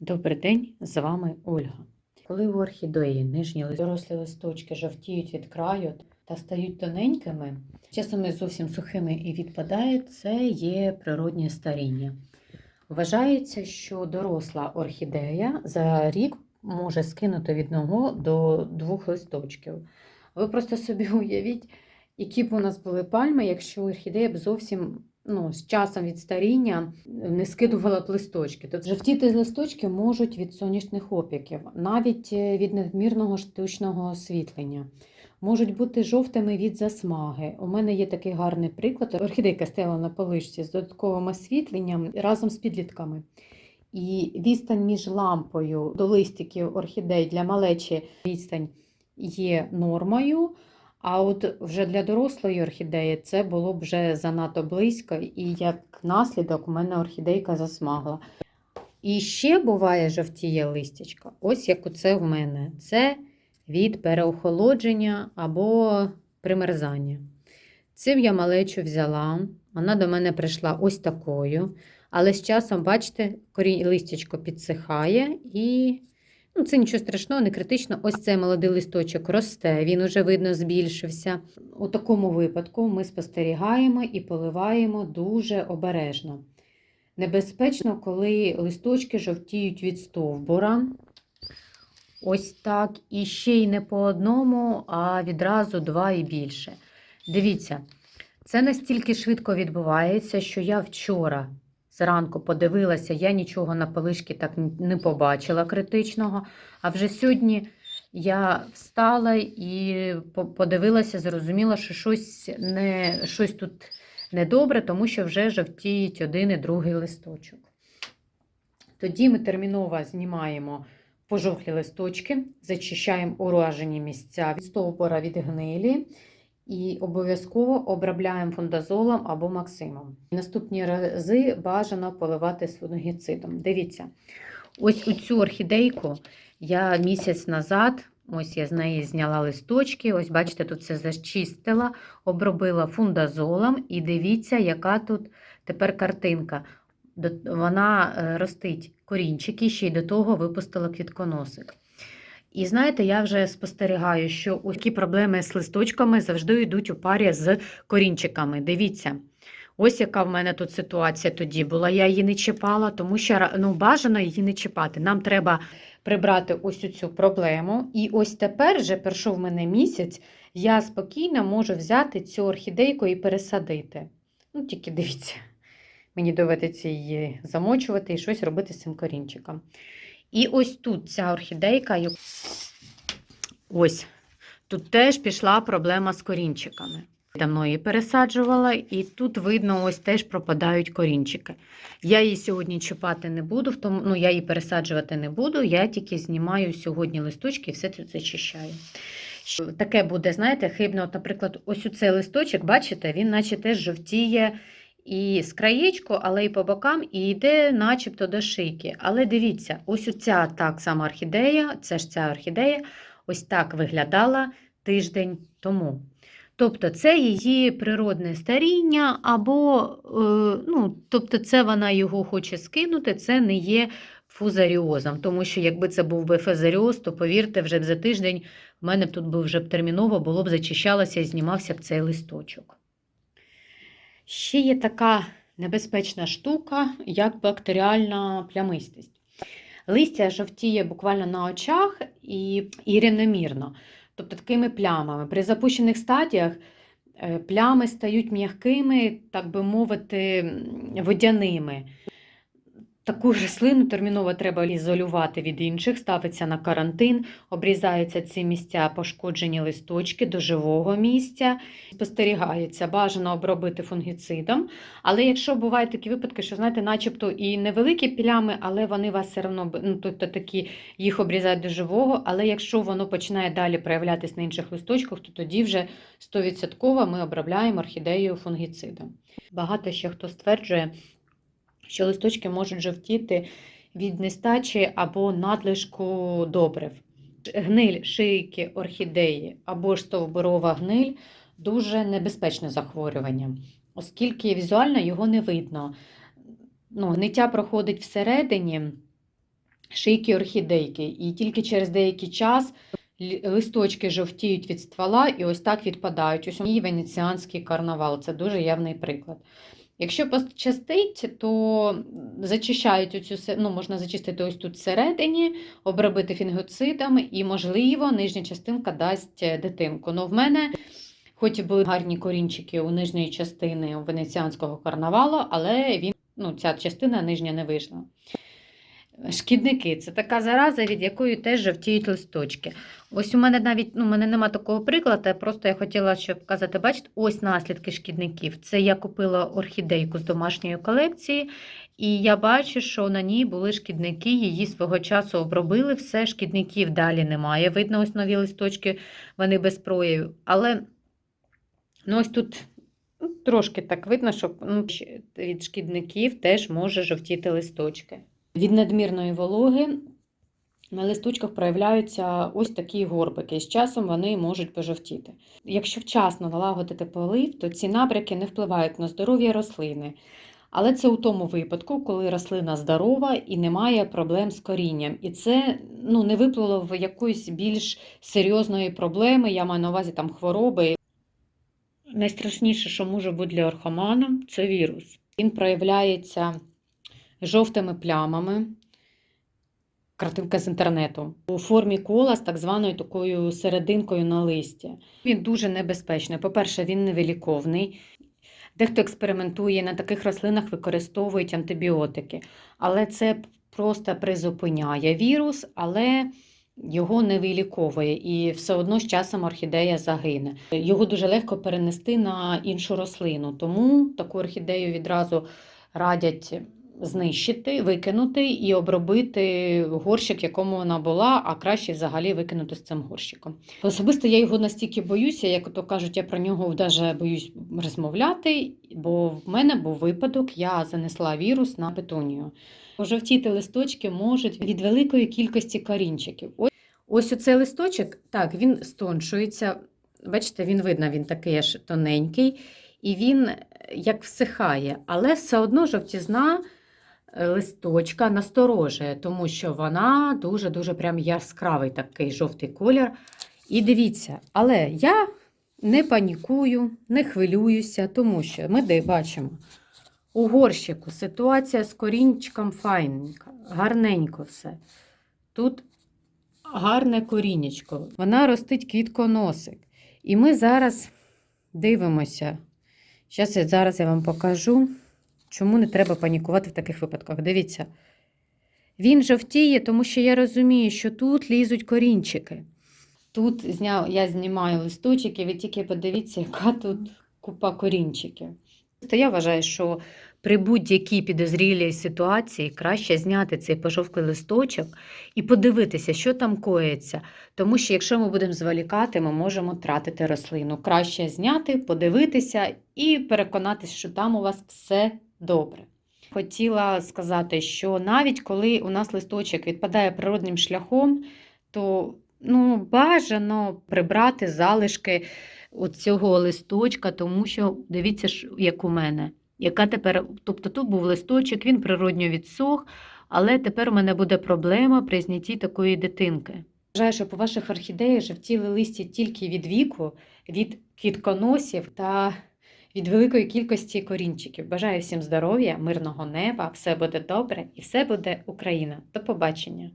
Добрий день, з вами Ольга. Коли у орхідеї нижні дорослі листочки жовтіють від краю та стають тоненькими, часом і зовсім сухими і відпадають, це є природнє старіння. Вважається, що доросла орхідея за рік може скинути від одного до двох листочків. Ви просто собі уявіть, які б у нас були пальми, якщо орхідея б зовсім ну, з часом від старіння не скидувала б листочки. Тобто жовтіти листочки можуть від сонячних опіків, навіть е, від надмірного штучного освітлення. Можуть бути жовтими від засмаги. У мене є такий гарний приклад. Орхідейка стояла на поличці з додатковим освітленням разом з підлітками. І відстань між лампою до листиків орхідей для малечі відстань є нормою. А от вже для дорослої орхідеї це було б вже занадто близько, і як наслідок у мене орхідейка засмагла. І ще буває жовтіє листячко, ось як оце в мене. Це від переохолодження або примерзання. Цим я малечу взяла, вона до мене прийшла ось такою. Але з часом, бачите, корінь листячко підсихає і Ну, це нічого страшного, не критично. Ось цей молодий листочок росте, він уже видно збільшився. У такому випадку ми спостерігаємо і поливаємо дуже обережно. Небезпечно, коли листочки жовтіють від стовбура. Ось так. І ще й не по одному, а відразу два і більше. Дивіться, це настільки швидко відбувається, що я вчора зранку подивилася, я нічого на полишки так не побачила критичного. А вже сьогодні я встала і подивилася, зрозуміла, що щось, не, щось тут недобре, тому що вже жовтіють один і другий листочок. Тоді ми терміново знімаємо пожовклі листочки, зачищаємо уражені місця від стовбура від гнилі. І обов'язково обробляємо фундазолом або максимом. Наступні рази бажано поливати фунгіцидом. Дивіться, ось у цю орхідейку я місяць назад, ось я з неї зняла листочки. Ось, бачите, тут все зачистила, обробила фундазолом, і дивіться, яка тут тепер картинка. Вона е, ростить корінчики, ще й до того випустила квітконосик. І знаєте, я вже спостерігаю, що такі проблеми з листочками завжди йдуть у парі з корінчиками. Дивіться, ось яка в мене тут ситуація тоді була. Я її не чіпала, тому що ну, бажано її не чіпати. Нам треба прибрати ось цю проблему. І ось тепер вже пройшов в мене місяць, я спокійно можу взяти цю орхідейку і пересадити. Ну, тільки дивіться, мені доведеться її замочувати і щось робити з цим корінчиком. І ось тут ця орхідейка, ось тут теж пішла проблема з корінчиками. Давно її пересаджувала, і тут видно, ось теж пропадають корінчики. Я її сьогодні чіпати не буду, тому, ну я її пересаджувати не буду, я тільки знімаю сьогодні листочки і все тут зачищаю. Таке буде, знаєте, хибно, от, наприклад, ось у цей листочок, бачите, він наче теж жовтіє і з краєчку, але і по бокам, і йде начебто до шийки. Але дивіться, ось оця так сама орхідея, це ж ця орхідея, ось так виглядала тиждень тому. Тобто це її природне старіння, або е, ну, тобто це вона його хоче скинути, це не є фузаріозом. Тому що якби це був би фузаріоз, то повірте, вже б за тиждень в мене б тут би вже б терміново було б зачищалося і знімався б цей листочок. Ще є така небезпечна штука, як бактеріальна плямистість. Листя жовтіє буквально на очах і, і рівномірно, тобто такими плямами. При запущених стадіях е, плями стають м'якими, так би мовити, водяними. Таку ж рослину терміново треба ізолювати від інших, ставиться на карантин, обрізаються ці місця пошкоджені листочки до живого місця, спостерігається, бажано обробити фунгіцидом. Але якщо бувають такі випадки, що знаєте, начебто і невеликі плями, але вони вас все одно ну, тобто такі їх обрізають до живого. Але якщо воно починає далі проявлятися на інших листочках, то тоді вже 100% ми обробляємо орхідею фунгіцидом. Багато ще хто стверджує, що листочки можуть жовтіти від нестачі або надлишку добрив. Гниль шийки орхідеї або ж стовбурова гниль дуже небезпечне захворювання, оскільки візуально його не видно. Ну, гниття проходить всередині шийки орхідейки. І тільки через деякий час листочки жовтіють від ствола і ось так відпадають. Ось і венеціанський карнавал. Це дуже явний приклад. Якщо пощастить, то зачищають оцю, ну, можна зачистити ось тут всередині, обробити фінгоцидами, і, можливо, нижня частинка дасть е, дитинку. Ну, в мене, хоч і були гарні корінчики у нижньої частини венеціанського карнавалу, але він, ну, ця частина нижня не вийшла. Шкідники це така зараза, від якої теж жовтіють листочки. Ось у мене навіть ну, у мене нема такого прикладу, просто я хотіла, щоб показати, бачите, ось наслідки шкідників. Це я купила орхідейку з домашньої колекції, і я бачу, що на ній були шкідники, її свого часу обробили, все, шкідників далі немає. Видно, ось нові листочки, вони без проявів. Але ну, ось тут ну, трошки так видно, що ну, від шкідників теж може жовтіти листочки. Від надмірної вологи на листочках проявляються ось такі горбики, з часом вони можуть пожовтіти. Якщо вчасно налагодити полив, то ці набряки не впливають на здоров'я рослини. Але це у тому випадку, коли рослина здорова і немає проблем з корінням. І це ну, не виплило в якоїсь більш серйозної проблеми, я маю на увазі там хвороби. Найстрашніше, що може бути для орхомана, це вірус. Він проявляється жовтими плямами. Картинка з інтернету у формі кола з так званою такою серединкою на листі. Він дуже небезпечний. По-перше, він невиліковний. Дехто експериментує на таких рослинах, використовують антибіотики, але це просто призупиняє вірус, але його не виліковує, і все одно з часом орхідея загине. Його дуже легко перенести на іншу рослину, тому таку орхідею відразу радять знищити, викинути і обробити горщик, якому вона була, а краще взагалі викинути з цим горщиком. Особисто я його настільки боюся, як то кажуть, я про нього навіть боюсь розмовляти, бо в мене був випадок, я занесла вірус на петунію. Пожовтіти листочки можуть від великої кількості корінчиків. Ось, оцей листочок, так, він стоншується. Бачите, він видно, він такий аж тоненький, і він е, як всихає, але все одно жовтізна листочка насторожує, тому що вона дуже-дуже прям яскравий такий жовтий колір. І дивіться, але я не панікую, не хвилююся, тому що ми де бачимо у горщику ситуація з корінчиком файненька, гарненько все. Тут гарне корінечко, вона ростить квітконосик. І ми зараз дивимося. Зараз зараз я вам покажу, чому не треба панікувати в таких випадках. Дивіться. Він жовтіє, тому що я розумію, що тут лізуть корінчики. Тут зняв, я знімаю листочки, і ви тільки подивіться, яка тут купа корінчиків. Я вважаю, що при будь-якій підозрілій ситуації краще зняти цей пожовклий листочок і подивитися, що там коїться. Тому що якщо ми будемо зволікати, ми можемо втратити рослину. Краще зняти, подивитися і переконатися, що там у вас все добре. Хотіла сказати, що навіть коли у нас листочок відпадає природним шляхом, то ну, бажано прибрати залишки цього листочка, тому що дивіться, як у мене. Яка тепер, тобто тут був листочок, він природньо відсох, але тепер у мене буде проблема при знятті такої дитинки. Вважаю, що по ваших орхідеях жовтіли листя тільки від віку, від квітконосів та від великої кількості корінчиків. Бажаю всім здоров'я, мирного неба, все буде добре і все буде Україна. До побачення!